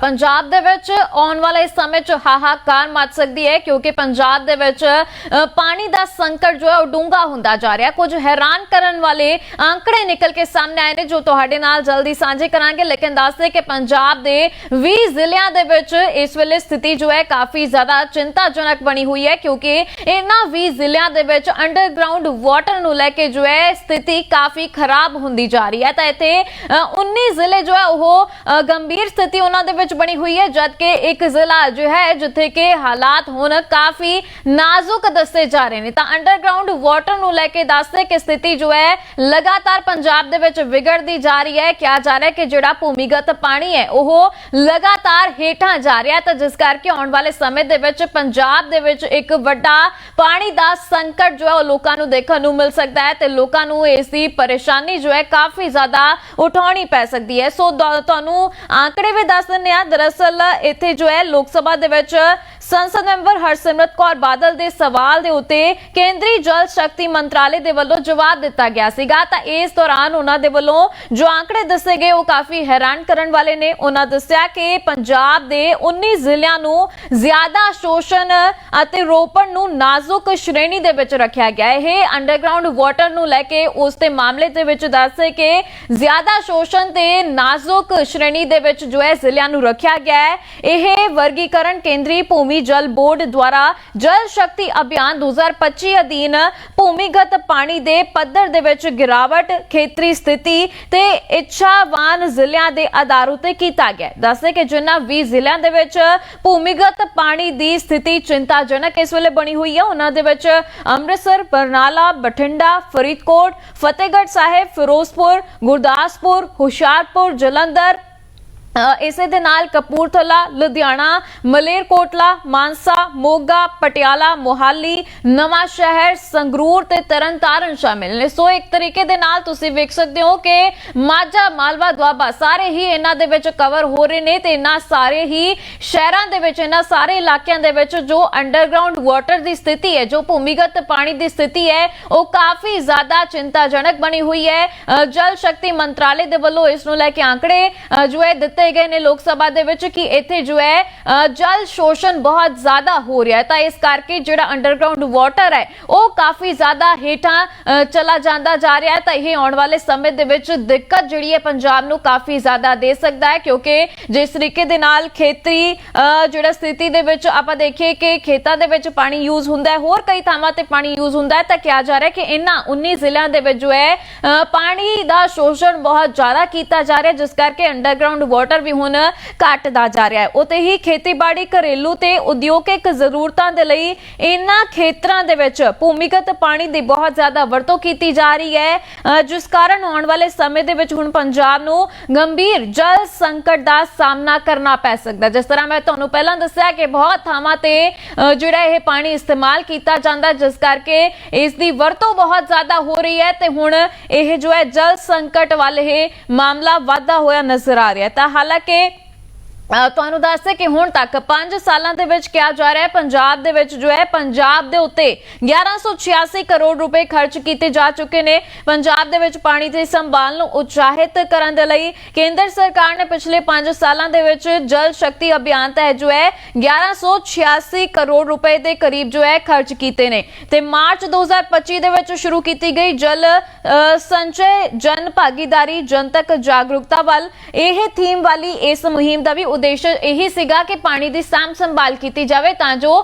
ਪੰਜਾਬ ਦੇ ਵਿੱਚ ਆਉਣ ਵਾਲੇ ਸਮੇਂ 'ਚ ਹਾਹਾਕਾਰ ਮਚ ਸਕਦੀ ਹੈ ਕਿਉਂਕਿ ਪੰਜਾਬ ਦੇ ਵਿੱਚ ਪਾਣੀ ਦਾ ਸੰਕਟ ਜੋ ਹੈ ਉਹ ਡੂੰਘਾ ਹੁੰਦਾ ਜਾ ਰਿਹਾ। ਕੁਝ ਹੈਰਾਨ ਕਰਨ ਵਾਲੇ ਅੰਕੜੇ ਨਿਕਲ ਕੇ ਸਾਹਮਣੇ ਆਏ ਨੇ ਜੋ ਤੁਹਾਡੇ ਨਾਲ ਜਲਦੀ ਸਾਂਝੇ ਕਰਾਂਗੇ ਲੇਕਿਨ ਦੱਸਦੇ ਕਿ ਪੰਜਾਬ ਦੇ 20 ਜ਼ਿਲ੍ਹਿਆਂ ਦੇ ਵਿੱਚ ਇਸ ਵੇਲੇ ਸਥਿਤੀ ਜੋ ਹੈ ਕਾਫੀ ਜ਼ਿਆਦਾ ਚਿੰਤਾਜਨਕ ਬਣੀ ਹੋਈ ਹੈ ਕਿਉਂਕਿ ਇਹਨਾਂ 20 ਜ਼ਿਲ੍ਹਿਆਂ ਦੇ ਵਿੱਚ ਅੰਡਰਗਰਾਉਂਡ ਵਾਟਰ ਨੂੰ ਲੈ ਕੇ ਜੋ ਹੈ ਸਥਿਤੀ ਕਾਫੀ ਖਰਾਬ ਹੁੰਦੀ ਜਾ ਰਹੀ ਹੈ। ਤਾਂ ਇੱਥੇ ਅ, 19 ਜ਼ਿਲ੍ਹੇ ਜੋ ਹੈ ਉਹ ਗੰਭੀਰ ਸਥਿਤੀ ਉਹਨਾਂ ਦੇ ਵਿੱਚ ਬਣੀ ਹੋਈ ਹੈ, ਜਦਕਿ ਇੱਕ ਜ਼ਿਲ੍ਹਾ ਜੋ ਹੈ, ਜਿੱਥੇ ਕਿ ਹਾਲਾਤ ਹੁਣ ਕਾਫੀ ਨਾਜ਼ੁਕ ਦੱਸੇ ਜਾ ਰਹੇ ਨੇ। ਤਾਂ ਅੰਡਰਗਰਾਉਂਡ ਵਾਟਰ ਨੂੰ ਲੈ ਕੇ ਦੱਸਦੇ ਕਿ ਸਥਿਤੀ ਜੋ ਹੈ, ਲਗਾਤਾਰ ਪੰਜਾਬ ਦੇ ਵਿੱਚ ਵਿਗੜਦੀ ਜਾ ਰਹੀ ਹੈ। ਕਿਹਾ ਜਾ ਰਿਹਾ ਕਿ ਜਿਹੜਾ ਭੂਮੀਗਤ ਪਾਣੀ ਹੈ, ਉਹ ਲਗਾਤਾਰ ਹੇਠਾਂ ਜਾ ਰਿਹਾ ਤਾਂ ਜਿਸ ਕਰਕੇ ਆਉਣ ਵਾਲੇ ਸਮੇਂ ਦੇ ਵਿੱਚ ਪੰਜਾਬ ਦੇ ਵਿੱਚ ਇੱਕ ਵੱਡਾ ਪਾਣੀ ਦਾ ਸੰਕਟ ਜੋ ਹੈ, ਉਹ ਲੋਕਾਂ ਨੂੰ ਦੇਖਣ ਨੂੰ ਮਿਲ ਸਕਦਾ ਹੈ ਤੇ ਲੋਕਾਂ ਨੂੰ ਇਸ ਦੀ ਪਰੇਸ਼ਾਨੀ ਜੋ ਹੈ, ਕਾਫੀ ਜ਼ਿਆਦਾ ਉਠਾਉਣੀ ਪੈ ਸਕਦੀ ਹੈ। ਸੋ ਤੁਹਾਨੂੰ ਆંકੜੇ ਵੀ ਦੱਸ ਦਿੰਦੇ ਆ ਦਰਅਸਲ ਇੱਥੇ ਜੋ ਹੈ ਲੋਕ ਸਭਾ ਦੇ ਵਿੱਚ ਸੰਸਦ ਮੈਂਬਰ ਹਰਸਿਮਰਤ ਕੌਰ ਬਾਦਲ ਦੇ ਸਵਾਲ ਦੇ ਉੱਤੇ ਕੇਂਦਰੀ ਜਲ ਸ਼ਕਤੀ ਮੰਤਰਾਲੇ ਦੇ ਵੱਲੋਂ ਜਵਾਬ ਦਿੱਤਾ ਗਿਆ ਸੀਗਾ। ਤਾਂ ਇਸ ਦੌਰਾਨ ਉਹਨਾਂ ਦੇ ਵੱਲੋਂ ਜੋ ਆંકੜੇ ਦੱਸੇ ਗਏ, ਉਹ ਕਾਫੀ ਹੈਰਾਨ ਕਰਨ ਵਾਲੇ ਨੇ। ਉਹਨਾਂ ਦੱਸਿਆ ਕਿ ਪੰਜਾਬ ਦੇ 19 ਜ਼ਿਲ੍ਹਿਆਂ ਨੂੰ ਜ਼ਿਆਦਾ ਸ਼ੋਸ਼ਣ ਅਤੇ ਰੋਪਣ ਨੂੰ ਨਾਜ਼ੁਕ ਸ਼੍ਰੇਣੀ ਦੇ ਵਿੱਚ ਰੱਖਿਆ ਗਿਆ। ਇਹ ਅੰਡਰਗਰਾਉਂਡ ਵਾਟਰ ਨੂੰ ਲੈ ਕੇ ਉਸ ਦੇ ਮਾਮਲੇ ਦੇ ਵਿੱਚ ਦੱਸੇ ਕਿ ਜ਼ਿਆਦਾ ਸ਼ੋਸ਼ਣ ਤੇ ਨਾਜ਼ੁਕ ਸ਼੍ਰੇਣੀ ਦੇ ਵਿੱਚ ਜੋ ਹੈ ਜ਼ਿਲ੍ਹਿਆਂ ਨੂੰ ਰੱਖਿਆ ਗਿਆ ਹੈ, ਇਹ ਵਰਗੀਕਰਨ ਕੇਂਦਰੀ ਭੂਮੀ ਜਲ ਬੋਰਡ ਦੁਆਰਾ ਜਲ ਸ਼ਕਤੀ ਅਭਿਆਨ 2025 ਅਧੀਨ ਭੂਮੀਗਤ ਪਾਣੀ ਦੇ ਪੱਧਰ ਦੇ ਵਿੱਚ ਗਿਰਾਵਟ, ਖੇਤਰੀ ਸਥਿਤੀ ਤੇ ਇੱਛਾਵਾਨ ਜ਼ਿਲ੍ਹਿਆਂ ਦੇ ਆਧਾਰ ਉਤੇ ਕੀਤਾ ਗਿਆ। ਦੱਸਦੇ ਕਿ ਜਿਨ੍ਹਾਂ 20 ਜ਼ਿਲ੍ਹਿਆਂ ਦੇ ਵਿੱਚ ਭੂਮੀਗਤ ਪਾਣੀ ਦੀ ਸਥਿਤੀ ਚਿੰਤਾਜਨਕ ਇਸ ਵੇਲੇ ਬਣੀ ਹੋਈ ਹੈ, ਉਹਨਾਂ ਦੇ ਵਿੱਚ ਅੰਮ੍ਰਿਤਸਰ, ਬਰਨਾਲਾ, ਬਠਿੰਡਾ, ਫਰੀਦਕੋਟ, ਫਤਿਹਗੜ੍ਹ ਸਾਹਿਬ, ਫਿਰੋਜ਼ਪੁਰ, ਗੁਰਦਾਸਪੁਰ, ਹੁਸ਼ਿਆਰਪੁਰ, ਜਲੰਧਰ ਇਸੇ ਦੇ ਨਾਲ ਕਪੂਰਥਲਾ, ਲੁਧਿਆਣਾ, ਮਲੇਰਕੋਟਲਾ, ਮਾਨਸਾ, ਮੋਗਾ, ਪਟਿਆਲਾ, ਮੋਹਾਲੀ, ਨਵਾਂ ਸ਼ਹਿਰ, ਸੰਗਰੂਰ ਤੇ ਤਰਨਤਾਰਨ ਸ਼ਾਮਿਲ ਨੇ। ਸੋ ਇੱਕ ਤਰੀਕੇ ਦੇ ਨਾਲ ਤੁਸੀਂ ਵੇਖ ਸਕਦੇ ਹੋ ਕਿ ਮਾਝਾ, ਮਾਲਵਾ, ਦੁਆਬਾ ਸਾਰੇ ਹੀ ਇਹਨਾਂ ਦੇ ਵਿੱਚ ਕਵਰ ਹੋ ਰਹੇ ਨੇ ਤੇ ਇਹਨਾਂ ਸਾਰੇ ਹੀ ਸ਼ਹਿਰਾਂ ਦੇ ਵਿੱਚ, ਇਹਨਾਂ ਸਾਰੇ ਇਲਾਕਿਆਂ ਦੇ ਵਿੱਚ ਜੋ ਅੰਡਰਗਰਾਉਂਡ ਵਾਟਰ ਦੀ ਸਥਿਤੀ ਹੈ, ਜੋ ਭੂਮੀਗਤ ਪਾਣੀ ਦੀ ਸਥਿਤੀ ਹੈ, ਉਹ ਕਾਫੀ ਜ਼ਿਆਦਾ ਚਿੰਤਾਜਨਕ ਬਣੀ ਹੋਈ ਹੈ। ਜਲ ਸ਼ਕਤੀ ਮੰਤਰਾਲੇ ਦੇ ਵੱਲੋਂ ਇਸ ਨੂੰ ਲੈ ਕੇ ਆંકੜੇ ਜੋ ਹੈ ਦਿੱਤੇ ਗਏ ਨੇ ਲੋਕ ਸਭਾ ਦੇ ਵਿੱਚ ਕਿ ਇੱਥੇ ਜੋ ਹੈ ਜਲ ਸ਼ੋਸ਼ਣ ਬਹੁਤ ਜ਼ਿਆਦਾ ਹੋ ਰਿਹਾ ਹੈ। ਤਾਂ ਇਸ ਕਰਕੇ ਜਿਹੜਾ ਅੰਡਰਗਰਾਉਂਡ ਵਾਟਰ ਹੈ, ਉਹ ਕਾਫੀ ਜ਼ਿਆਦਾ ਹੇਠਾਂ ਚਲਾ ਜਾਂਦਾ ਜਾ ਰਿਹਾ ਹੈ। ਤਾਂ ਇਹ ਆਉਣ ਵਾਲੇ ਸਮੇਂ ਦੇ ਵਿੱਚ ਦਿੱਕਤ ਜਿਹੜੀ ਹੈ ਪੰਜਾਬ ਨੂੰ ਕਾਫੀ ਜ਼ਿਆਦਾ ਦੇ ਸਕਦਾ ਹੈ ਕਿਉਂਕਿ ਜਿਸ ਤਰੀਕੇ ਦੇ ਨਾਲ ਖੇਤਰੀ ਜਿਹੜਾ ਸਥਿਤੀ ਦੇ ਵਿੱਚ ਆਪਾਂ ਦੇਖੀਏ ਕਿ ਖੇਤਾਂ ਦੇ ਵਿੱਚ ਪਾਣੀ ਯੂਜ਼ ਹੁੰਦਾ ਹੈ, ਹੋਰ ਕਈ ਥਾਵਾਂ ਤੇ ਪਾਣੀ ਯੂਜ਼ ਹੁੰਦਾ ਹੈ। ਤਾਂ ਕਿਹਾ ਜਾ ਰਿਹਾ ਕਿ ਇਹਨਾਂ 19 ਜ਼ਿਲ੍ਹਿਆਂ ਦੇ ਵਿੱਚ ਜੋ ਹੈ ਪਾਣੀ ਦਾ ਸ਼ੋਸ਼ਣ ਬਹੁਤ ਜ਼ਿਆਦਾ ਕੀਤਾ ਜਾ ਰਿਹਾ ਜਿਸ ਕਰਕੇ ਅੰਡਰਗਰਾਉਂਡ ਵਾਟਰ ਵੀ ਹੁਣ ਘਟਦਾ ਜਾ ਰਿਹਾ ਹੈ। ਉਤੇ ਹੀ ਖੇਤੀਬਾੜੀ, ਘਰੇਲੂ ਤੇ ਉਦਯੋਗਿਕ ਜ਼ਰੂਰਤਾਂ ਦੇ ਲਈ ਇਹਨਾਂ ਖੇਤਰਾਂ ਦੇ ਵਿੱਚ ਭੂਮੀਗਤ ਪਾਣੀ ਦੀ ਬਹੁਤ ਜ਼ਿਆਦਾ ਵਰਤੋਂ ਕੀਤੀ ਜਾ ਰਹੀ ਹੈ। ਜਿਸ ਕਾਰਨ ਆਉਣ ਵਾਲੇ ਸਮੇਂ ਦੇ ਵਿੱਚ ਹੁਣ ਪੰਜਾਬ ਨੂੰ ਗੰਭੀਰ ਜਲ ਸੰਕਟ ਦਾ ਸਾਹਮਣਾ ਕਰਨਾ ਪੈ ਸਕਦਾ ਜਿਸ ਤਰ੍ਹਾਂ ਮੈਂ ਤੁਹਾਨੂੰ ਪਹਿਲਾਂ ਦੱਸਿਆ ਕਿ ਬਹੁਤ ਥਾਵਾਂ ਤੇ ਜਿਹੜਾ ਇਹ ਪਾਣੀ ਇਸਤੇਮਾਲ ਕੀਤਾ ਜਾਂਦਾ, ਜਿਸ ਕਰਕੇ ਇਸ ਦੀ ਵਰਤੋਂ ਬਹੁਤ ਜ਼ਿਆਦਾ ਹੋ ਰਹੀ ਹੈ ਤੇ ਹੁਣ ਇਹ ਜੋ ਹੈ ਜਲ ਸੰਕਟ ਵੱਲ ਇਹ ਮਾਮਲਾ ਵਾਧਾ ਹੋਇਆ ਨਜ਼ਰ ਆ ਰਿਹਾ ਤਾਂ ਹਾਲਾਂਕਿ ਅ, ਤੁਹਾਨੂੰ ਦੱਸਦੇ ਕਿ ਹੁਣ ਤੱਕ 5 ਸਾਲਾਂ ਦੇ ਵਿੱਚ ਕਿਹਾ ਜਾ ਰਿਹਾ ਹੈ ਪੰਜਾਬ ਦੇ ਵਿੱਚ ਜੋ ਹੈ ਪੰਜਾਬ ਦੇ ਉੱਤੇ 1186 ਕਰੋੜ ਰੁਪਏ ਖਰਚ ਕੀਤੇ ਜਾ ਚੁੱਕੇ ਨੇ। ਪੰਜਾਬ ਦੇ ਵਿੱਚ ਪਾਣੀ ਦੀ ਸੰਭਾਲ ਨੂੰ ਉਤਸ਼ਾਹਿਤ ਕਰਨ ਦੇ ਲਈ ਕੇਂਦਰ ਸਰਕਾਰ ਨੇ ਪਿਛਲੇ 5 ਸਾਲਾਂ ਦੇ ਵਿੱਚ ਜਲ ਸ਼ਕਤੀ ਅਭਿਆਨ ਤਹਿਤ ਜੋ ਹੈ 1186 ਕਰੋੜ ਰੁਪਏ ਦੇ ਕਰੀਬ ਜੋ ਹੈ ਖਰਚ ਕੀਤੇ ਨੇ। ਤੇ ਮਾਰਚ 2025 ਦੇ ਵਿੱਚ ਸ਼ੁਰੂ ਕੀਤੀ ਗਈ ਜਲ ਅ, ਸੰਚੈ ਜਨ ਭਾਗੀਦਾਰੀ ਜਨਤਕ ਜਾਗਰੂਕਤਾ ਵੱਲ। ਇਹ ਥੀਮ ਵਾਲੀ ਇਸ ਮੁਹਿੰਮ ਦਾ ਵੀ ਉਦੇਸ਼ ਇਹੀ ਸੀਗਾ ਕਿ ਪਾਣੀ ਦੀ ਸਾਂਭ ਸੰਭਾਲ ਕੀਤੀ ਜਾਵੇ ਤਾਂ ਜੋ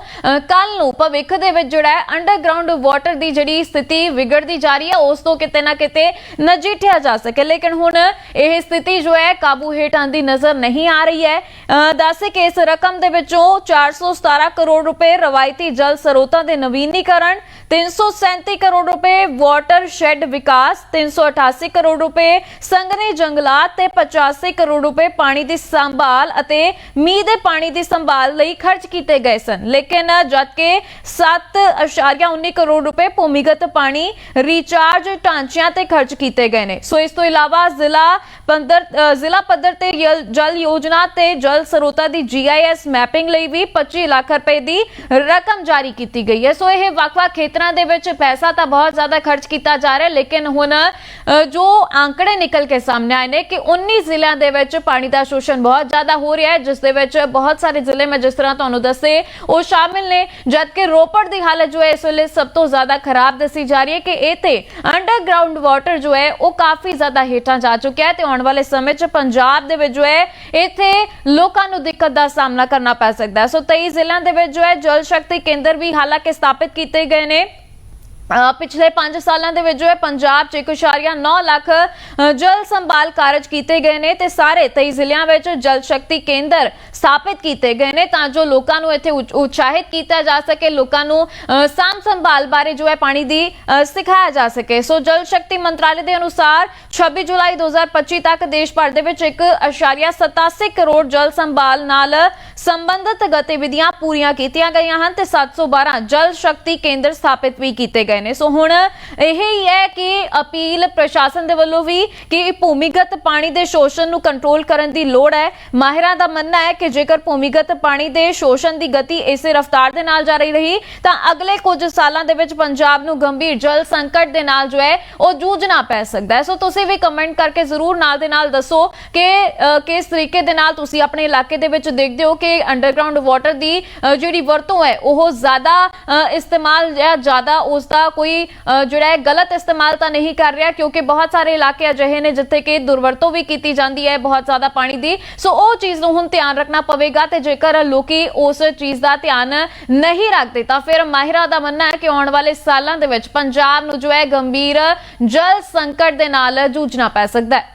ਕੱਲ ਨੂੰ ਭਵਿੱਖ ਦੇ ਵਿੱਚ ਜਿਹੜਾ ਹੈ ਅੰਡਰਗਰਾਉਂਡ ਵਾਟਰ ਦੀ ਜਿਹੜੀ ਸਥਿਤੀ ਵਿਗੜਦੀ ਜਾ ਰਹੀ ਹੈ, ਉਸ ਤੋਂ ਕਿਤੇ ਨਾ ਕਿਤੇ ਨਜਿੱਠਿਆ ਜਾ ਸਕੇ। ਲੇਕਿਨ ਹੁਣ ਇਹ ਸਥਿਤੀ ਜੋ ਹੈ ਕਾਬੂ ਹੇਠ ਆਂਦੀ ਨਜ਼ਰ ਨਹੀਂ ਆ ਰਹੀ ਹੈ। ਦੱਸੇ ਕਿ ਇਸ ਰਕਮ ਦੇ ਵਿੱਚੋਂ 417 ਕਰੋੜ ਰੁਪਏ ਰਵਾਇਤੀ ਜਲ ਸਰੋਤਾਂ ਦੇ ਨਵੀਨੀਕਰਨ 337 ਕਰੋੜ ਰੁਪਏ ਵਾਟਰ ਸ਼ੈੱਡ ਵਿਕਾਸ 388 ਕਰੋੜ ਰੁਪਏ ਸੰਘਣੇ ਜੰਗਲਾਤ ਤੇ 85 ਕਰੋੜ ਰੁਪਏ ਪਾਣੀ ਦੀ ਸੰਭਾਲ ਅਤੇ ਮੀਂਹ ਦੇ ਪਾਣੀ ਦੀ ਸੰਭਾਲ ਲਈ ਖਰਚ ਕੀਤੇ ਗਏ ਸਨ। ਲੇਕਿਨ ਜਦਕਿ 7.19 ਕਰੋੜ ਰੁਪਏ ਭੂਮੀਗਤ ਪਾਣੀ ਰੀਚਾਰਜ ਢਾਂਚਿਆਂ ਤੇ ਖਰਚ ਕੀਤੇ ਗਏ ਨੇ। ਸੋ ਇਸ ਤੋਂ ਇਲਾਵਾ ਜ਼ਿਲ੍ਹਾ ਪੱਧਰ ਜ਼ਿਲ੍ਹਾ ਪੱਧਰ ਤੇ ਜਲ- ਜਲ ਯੋਜਨਾ ਤੇ ਜਲ ਸਰੋਤਾਂ ਦੀ ਜੀਆਈਐਸ ਮੈਪਿੰਗ ਲਈ ਵੀ 25 ਲੱਖ ਰੁਪਏ ਦੀ ਰਕਮ ਜਾਰੀ ਕੀਤੀ ਗਈ ਹੈ। ਸੋ ਇਹ ਵੱਖ-ਵੱਖ ਖੇਤਰਾਂ ਦੇ ਵਿੱਚ ਪੈਸਾ ਤਾਂ ਬਹੁਤ ਜ਼ਿਆਦਾ ਖਰਚ ਕੀਤਾ ਜਾ ਰਿਹਾ ਲੇਕਿਨ ਹੁਣ ਜੋ ਆંકੜੇ ਨਿਕਲ ਕੇ ਸਾਹਮਣੇ ਆਏ ਨੇ ਕਿ 19 ਜ਼ਿਲ੍ਹਿਆਂ ਦੇ ਵਿੱਚ ਪਾਣੀ ਦਾ ਸ਼ੋਸ਼ਣ ਬਹੁਤ ਜ਼ਿਆਦਾ ਹੋ ਰਿਹਾ ਹੈ, ਜਿਸ ਦੇ ਵਿੱਚ ਬਹੁਤ ਸਾਰੇ ਜ਼ਿਲ੍ਹੇ ਮੈਂ ਜਿਸ ਤਰ੍ਹਾਂ ਤੁਹਾਨੂੰ ਦੱਸੇ, ਉਹ ਸ਼ਾਮਿਲ ਨੇ, ਜਦਕਿ ਰੋਪੜ ਦੀ ਹਾਲਤ ਜੋ ਹੈ ਇਸ ਵੇਲੇ ਸਭ ਤੋਂ ਜ਼ਿਆਦਾ ਖਰਾਬ ਦੱਸੀ ਜਾ ਰਹੀ ਹੈ ਕਿ ਇਹ ਤੇ ਅੰਡਰਗਰਾਉਂਡ ਵਾਟਰ ਜੋ ਹੈ, ਉਹ ਕਾਫੀ ਜ਼ਿਆਦਾ ਹੇਠਾਂ ਜਾ ਚੁੱਕਿਆ ਹੈ ਤੇ ਆਉਣ ਵਾਲੇ ਸਮੇਂ 'ਚ ਪੰਜਾਬ ਦੇ ਵਿੱਚ ਜੋ ਹੈ, ਇੱਥੇ ਲੋਕਾਂ ਨੂੰ ਦਿੱਕਤ ਦਾ ਸਾਹਮਣਾ ਕਰਨਾ ਪੈ ਸਕਦਾ ਹੈ। ਸੋ 23 ਜ਼ਿਲ੍ਹਿਆਂ ਦੇ ਵਿੱਚ ਜੋ ਹੈ ਜਲ ਸ਼ਕਤੀ ਕੇਂਦਰ ਵੀ ਹਾਲਾਂਕਿ ਸਥਾਪਿਤ ਕੀਤੇ ਗਏ ਨੇ। ਪਿਛਲੇ 5 ਸਾਲਾਂ ਦੇ ਵਿੱਚ ਜੋ ਹੈ ਪੰਜਾਬ 'ਚ 1.9 ਲੱਖ ਜਲ ਸੰਭਾਲ ਕਾਰਜ ਕੀਤੇ ਗਏ ਨੇ ਤੇ ਸਾਰੇ 23 ਜ਼ਿਲ੍ਹਿਆਂ ਵਿੱਚ ਜਲ ਸ਼ਕਤੀ ਕੇਂਦਰ ਸਥਾਪਿਤ ਕੀਤੇ ਗਏ ਨੇ ਤਾਂ ਜੋ ਲੋਕਾਂ ਨੂੰ ਇੱਥੇ ਉਤਸ਼ਾਹਿਤ ਕੀਤਾ ਜਾ ਸਕੇ ਲੋਕਾਂ ਨੂੰ ਅ, ਸਾਂਭ ਸੰਭਾਲ ਬਾਰੇ ਜੋ ਹੈ ਪਾਣੀ ਦੀ ਸਿਖਾਇਆ ਜਾ ਸਕੇ। ਸੋ ਜਲ ਸ਼ਕਤੀ ਮੰਤਰਾਲੇ ਦੇ ਅਨੁਸਾਰ 26 ਜੁਲਾਈ 2025 ਤੱਕ ਦੇਸ਼ ਭਰ ਦੇ ਵਿੱਚ 1.87 ਕਰੋੜ ਜਲ ਸੰਭਾਲ ਨਾਲ ਸੰਬੰਧਿਤ ਗਤੀਵਿਧੀਆਂ ਪੂਰੀਆਂ ਕੀਤੀਆਂ ਗਈਆਂ ਹਨ ਤੇ 712 ਜਲ ਸ਼ਕਤੀ ਕੇਂਦਰ ਸਥਾਪਿਤ ਵੀ ਕੀਤੇ ਗਏ ਨੇ। ਸੋ ਹੁਣ ਇਹ ਹੀ ਹੈ ਕਿ ਅਪੀਲ ਪ੍ਰਸ਼ਾਸਨ ਦੇ ਵੱਲੋਂ ਵੀ ਕਿ ਭੂਮੀਗਤ ਪਾਣੀ ਦੇ ਸ਼ੋਸ਼ਣ ਨੂੰ ਕੰਟਰੋਲ ਕਰਨ ਦੀ ਲੋੜ ਹੈ। ਮਾਹਿਰਾਂ ਦਾ ਮੰਨਣਾ ਹੈ ਕਿ ਜੇਕਰ ਭੂਮੀਗਤ ਪਾਣੀ ਦੇ ਸ਼ੋਸ਼ਣ ਦੀ ਗਤੀ ਇਸੇ ਰਫ਼ਤਾਰ ਦੇ ਨਾਲ ਜਾਰੀ ਰਹੀ, ਤਾਂ ਅਗਲੇ ਕੁਝ ਸਾਲਾਂ ਦੇ ਵਿੱਚ ਪੰਜਾਬ ਨੂੰ ਗੰਭੀਰ ਜਲ ਸੰਕਟ ਦੇ ਨਾਲ ਜੋ ਹੈ, ਉਹ ਜੂਝਣਾ ਪੈ ਸਕਦਾ ਹੈ। ਸੋ ਤੁਸੀਂ ਵੀ ਕਮੈਂਟ ਕਰਕੇ ਜ਼ਰੂਰ ਨਾਲ ਦੇ ਨਾਲ ਦੱਸੋ ਕਿ ਕਿਸ ਤਰੀਕੇ ਦੇ ਨਾਲ ਤੁਸੀਂ ਆਪਣੇ ਇਲਾਕੇ ਦੇ ਵਿੱਚ ਦੇਖਦੇ ਹੋ ਕਿ ਅੰਡਰਗਰਾਉਂਡ ਵਾਟਰ ਦੀ ਜਿਹੜੀ ਵਰਤੋਂ ਹੈ, ਉਹ ਜ਼ਿਆਦਾ ਇਸਤੇਮਾਲ ਜਾਂ ਜ਼ਿਆਦਾ ਉਸ ਦਾ ਕੋਈ ਜਿਹੜਾ ਹੈ, ਗਲਤ ਇਸਤੇਮਾਲ ਤਾਂ ਨਹੀਂ ਕਰ ਰਿਹਾ, ਕਿਉਂਕਿ ਬਹੁਤ ਸਾਰੇ ਇਲਾਕੇ ਅਜਿਹੇ ਨੇ ਜਿੱਥੇ ਕਿ ਦੁਰਵਰਤੋਂ ਵੀ ਕੀਤੀ ਜਾਂਦੀ ਹੈ, ਬਹੁਤ ਜ਼ਿਆਦਾ ਪਾਣੀ ਦੀ। ਸੋ ਉਹ ਚੀਜ਼ ਨੂੰ ਹੁਣ ਧਿਆਨ ਰੱਖਣਾ ਪਵੇਗਾ ਤੇ ਜੇਕਰ ਲੋਕੀ ਉਸ ਚੀਜ਼ ਦਾ ਧਿਆਨ ਨਹੀਂ ਰੱਖਦੇ, ਤਾਂ ਫਿਰ ਮਾਹਿਰਾਂ ਦਾ ਮੰਨਣਾ ਹੈ ਕਿ ਆਉਣ ਵਾਲੇ ਸਾਲਾਂ ਦੇ ਵਿੱਚ ਪੰਜਾਬ ਨੂੰ ਜੋ ਹੈ, ਗੰਭੀਰ ਜਲ ਸੰਕਟ ਦੇ ਨਾਲ ਜੂਝਣਾ ਪੈ ਸਕਦਾ ਹੈ।